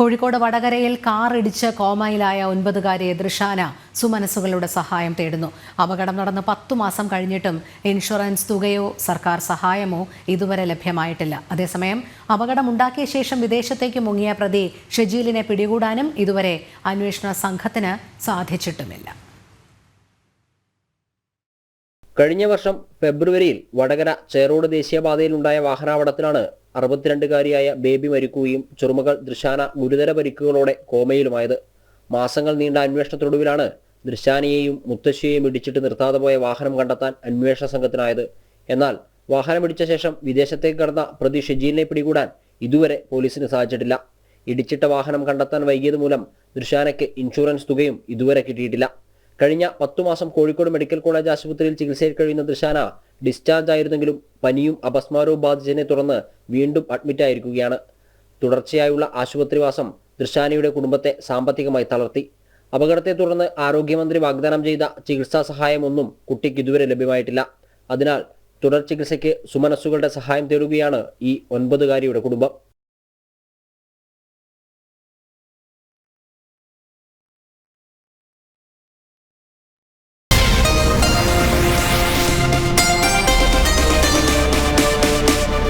കോഴിക്കോട് വടകരയിൽ കാർ ഇടിച്ച് കോമയിലായ ഒൻപതുകാരിയെ ദൃശാന സുമനസ്സുകളുടെ സഹായം തേടുന്നു. അപകടം നടന്ന് പത്തു മാസം കഴിഞ്ഞിട്ടും ഇൻഷുറൻസ് തുകയോ സർക്കാർ സഹായമോ ഇതുവരെ ലഭ്യമായിട്ടില്ല. അതേസമയം അപകടമുണ്ടാക്കിയ ശേഷം വിദേശത്തേക്ക് മുങ്ങിയ പ്രതി ഷെജീലിനെ പിടികൂടാനും ഇതുവരെ അന്വേഷണ സംഘത്തിന് സാധിച്ചിട്ടുമില്ല. കഴിഞ്ഞ വർഷം ഫെബ്രുവരിയിൽ വടകര ചേറോട് ദേശീയപാതയിലുണ്ടായ വാഹനാപകടത്തിലാണ് അറുപത്തിരണ്ടുകാരിയായ ബേബി മരിക്കുകയും ചെറുമകൾ ദൃശാന ഗുരുതര പരിക്കുകളോടെ കോമയിലുമായത്. മാസങ്ങൾ നീണ്ട അന്വേഷണത്തിനൊടുവിലാണ് ദൃശാനയെയും മുത്തശ്ശിയെയും ഇടിച്ചിട്ട് നിർത്താതെ പോയ വാഹനം കണ്ടെത്താൻ അന്വേഷണ സംഘത്തിനായത്. എന്നാൽ വാഹനം വാഹനമിടിച്ച ശേഷം വിദേശത്തേക്ക് കടന്ന പ്രതി ഷെജീലിനെ പിടികൂടാൻ ഇതുവരെ പോലീസിന് സാധിച്ചിട്ടില്ല. ഇടിച്ചിട്ട വാഹനം കണ്ടെത്താൻ വൈകിയത് മൂലം ദൃശാനയ്ക്ക് ഇൻഷുറൻസ് തുകയും ഇതുവരെ കിട്ടിയിട്ടില്ല. കഴിഞ്ഞ പത്തു മാസം കോഴിക്കോട് മെഡിക്കൽ കോളേജ് ആശുപത്രിയിൽ ചികിത്സയിൽ കഴിയുന്ന ദൃശാന ഡിസ്ചാർജ് ആയിരുന്നെങ്കിലും പനിയും അപസ്മാരവും ബാധിച്ചതിനെ തുടർന്ന് വീണ്ടും അഡ്മിറ്റായിരിക്കുകയാണ് തുടർച്ചയായുള്ള ആശുപത്രിവാസം ദൃശാനിയുടെ കുടുംബത്തെ സാമ്പത്തികമായി തളർത്തി. അപകടത്തെ തുടർന്ന് ആരോഗ്യമന്ത്രി വാഗ്ദാനം ചെയ്ത ചികിത്സാ സഹായമൊന്നും കുട്ടിക്ക് ഇതുവരെ ലഭ്യമായിട്ടില്ല. അതിനാൽ തുടർ ചികിത്സയ്ക്ക് സുമനസ്സുകളുടെ സഹായം തേടുകയാണ് ഈ ഒൻപതുകാരിയുടെ കുടുംബം.